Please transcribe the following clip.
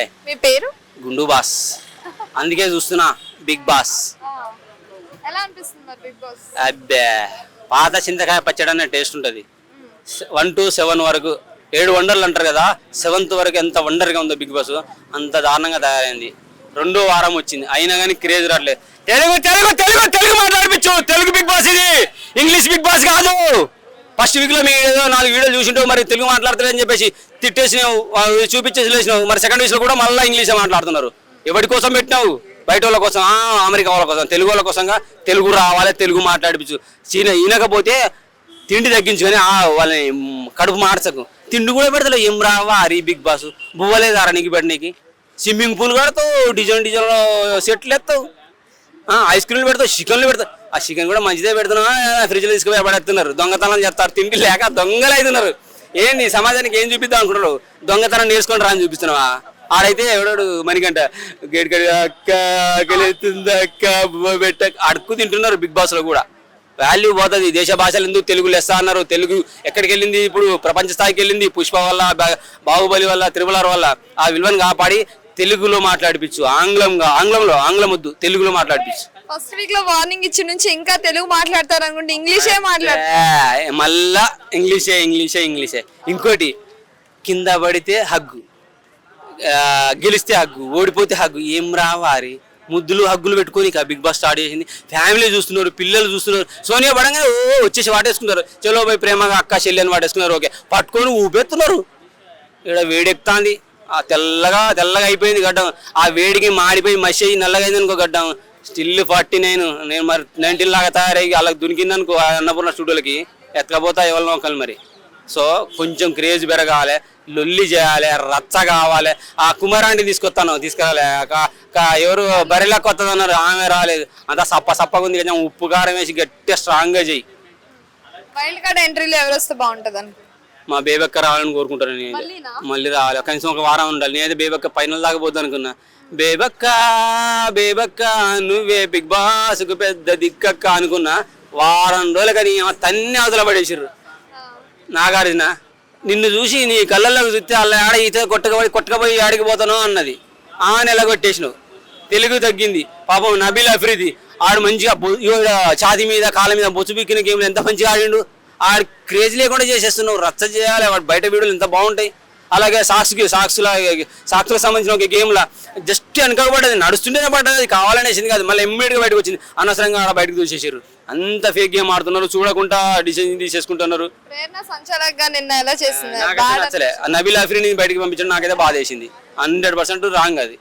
మీ పేరు? గుండు బాస్. అందుకే చూస్తున్నా బిగ్ బాస్. ఎలా అనిపిస్తుంది మరి బిగ్ బాస్? అబ్బే పాత చింతకాయ పచ్చడి అనే టేస్ట్ ఉంటుంది. వన్ టు సెవెన్ వరకు ఏడు వండర్లు అంటారు కదా సెవెంత్ వరకు ఎంత వండర్గా ఉందో బిగ్ బాస్ అంత దారుణంగా తయారైంది. రెండో వారం వచ్చింది. అయినా కానీ క్రేజ్ రావట్లేదు తెలుగు తెలుగు తెలుగు తెలుగు మాట్లాడిపించు. తెలుగు బిగ్ బాస్ ఇది. ఇంగ్లీష్ బిగ్ బాస్ కాదు. ఫస్ట్ వీక్లో మీ ఏదో నాలుగు వీడియోలు చూసింటావు మరి తెలుగు మాట్లాడతారని చెప్పేసి తిట్టేసినావు చూపించేసి లేచినావు. మరి సెకండ్ వీక్లో కూడా మళ్ళీ ఇంగ్లీషే మాట్లాడుతున్నారు. ఎవరి కోసం పెట్టినావు? బయట వాళ్ళ కోసం అమెరికా వాళ్ళ కోసం తెలుగు వాళ్ళ కోసంగా తెలుగు రావాలి తెలుగు మాట్లాడిపించు చీన ఈనకపోతే తిండి తగ్గించుకొని వాళ్ళని కడుపు మార్చకు. తిండి కూడా పెడతలే ఏం రావా అరీ బిగ్ బాస్. బువ్వలేదు అరణికి పెట్టనీకి స్విమ్మింగ్ పూల్ కడతావు డిజైన్ డిజైన్ సెట్లు ఎత్తావు. ఐస్ క్రీమ్లు పెడతావు చికెన్లు పెడతావు. ఆ చికెన్ కూడా మంచిదే పెడుతున్నావా? ఫ్రిడ్జ్లో తీసుకుపోయి పడేస్తున్నారు. దొంగతనం చేస్తారు. తిండి లేక దొంగలు అవుతున్నారు ఏంది సమాజానికి ఏం చూపిద్దాం అనుకుంటారు దొంగతనం నేర్చుకొని రా అని చూపిస్తున్నావా? ఆడైతే ఎవడాడు మణికంట గేట్ కడి అక్క గెలుతుంది అక్క పెట్ట అడుక్కు తింటున్నారు బిగ్ బాస్లో కూడా. వాల్యూ పోతుంది. దేశ భాషలు ఎందుకు తెలుగు లెస్స అన్నారు. తెలుగు ఎక్కడికి వెళ్ళింది? ఇప్పుడు ప్రపంచ స్థాయికి వెళ్ళింది పుష్ప వల్ల బాహుబలి వల్ల తిరుమల వల్ల. ఆ విలువను కాపాడి తెలుగులో మాట్లాడిపించు ఆంగ్లంగా ఆంగ్లంలో ఆంగ్లం వద్దు తెలుగులో మాట్లాడిపించు ఫస్ట్ వీక్లో వార్నింగ్ ఇచ్చి నుంచి ఇంకా తెలుగు మాట్లాడతారు అనుకుంటే ఇంగ్లీషే మాట్లాడతారు. ఏ, మళ్ళా ఇంగ్లీషే ఇంగ్లీషే ఇంగ్లీషే ఇంకోటి కింద పడితే హగ్గు. ఆ, గెలిస్తే హగ్గు ఓడిపోతే హగ్గు. ఏం రావారి ముద్దులు హగ్గులు పెట్టుకొని ఇక బిగ్ బాస్ స్టార్ట్ చేసింది. ఫ్యామిలీ చూస్తున్నారు పిల్లలు చూస్తున్నారు. సోనియా పడంగానే ఓ వచ్చేసి వాటేసుకున్నారు చలో పోయి ప్రేమగా అక్క చెల్లెని వాటేసుకున్నారు. ఓకే. పట్టుకొని ఊపెత్తున్నారు. ఇక్కడ వేడెక్కుతాంది ఆ తెల్లగా తెల్లగా అయిపోయింది గడ్డం. ఆ వేడికి మాడిపోయి మసి అయ్యి నల్లగా అయింది అనుకో గడ్డం. Still forty nine. నేను మరి నైన్టీన్ లాగా తయారయ్యి అలా దునికింది అనుకో ఆ అన్నపూర్ణ స్టూడియోలకి. ఎత్తకపోతా ఎవరినో ఒకళ్ళు మరి. సో కొంచెం క్రేజ్ పెరగాలి. లొల్లి చేయాలి. రచ్చ కావాలి. ఆ కుమారాంటి తీసుకొస్తాను. తీసుకురాలి. కా- కా- ఎవరు బరిలా కొత్తది అన్నారు. ఆమె రాలేదు. అంతా సప్ప సప్పగా ఉంది కొంచెం ఉప్పు కారం వేసి గట్టిగా స్ట్రాంగ్గా చెయ్యి వైల్డ్ కార్డ్ ఎంట్రీలో ఎవరు వస్తే బాగుంటుంది మా బేబక్క రావాలని కోరుకుంటాను నేను? మళ్ళీ రావాలి. కనీసం ఒక వారం ఉండాలి. నేనైతే బేబక్క ఫైనల్ దాకా పోద్దాం అనుకున్నా. బేబక్క బేబక్క నువ్వే బిగ్ బాస్కు పెద్ద దిక్కక్క అనుకున్నా. వారం రోజులు కానీ తన్ని అవతల పడేసిర్రు. నాగార్జున నిన్ను చూసి నీ కళ్ళల్లోకి చూస్తే అలా ఆడ ఈత కొట్టకపోయి కొట్టకపోయి ఆడికి పోతాను అన్నది. ఆ నెల కొట్టేసినావు. తెలుగు తగ్గింది. పాపం నబీల్ అఫ్రీది ఆడు మంచిగా ఛాతి మీద కాళ్ళ మీద బొచ్చు బిక్కిన గేమ్లు ఎంత మంచిగా ఆడిండు? ఆడు క్రేజ్ లేకుండా చేసేస్తున్నావు. రచ్చ చేయాలి. వాడు బయట వీడియోలు ఎంత బాగుంటాయి. అలాగే సాక్స్కి సాక్స్ల సాక్స్లకు సంబంధించిన ఒక గేమ్లా జస్ట్ వెనక పడ్డది నడుస్తుంటేనే పడ్డది అది కావాలనేసింది కాదు. మళ్ళీ ఇమ్మీడియట్గా బయటకు వచ్చింది. అనవసరంగా ఆడ బయటకు చూసేసారు అంత ఫేక్ గేమ్ ఆడుతున్నారు. చూడకుండా డిసిజన్ తీసేసుకుంటున్నారు. నాకైతే నచ్చలే. నబీల్ అఫ్రీని బయటికి పంపించడం నాకైతే బాధ వేసింది హండ్రెడ్ పర్సెంట్ రాంగ్ అది.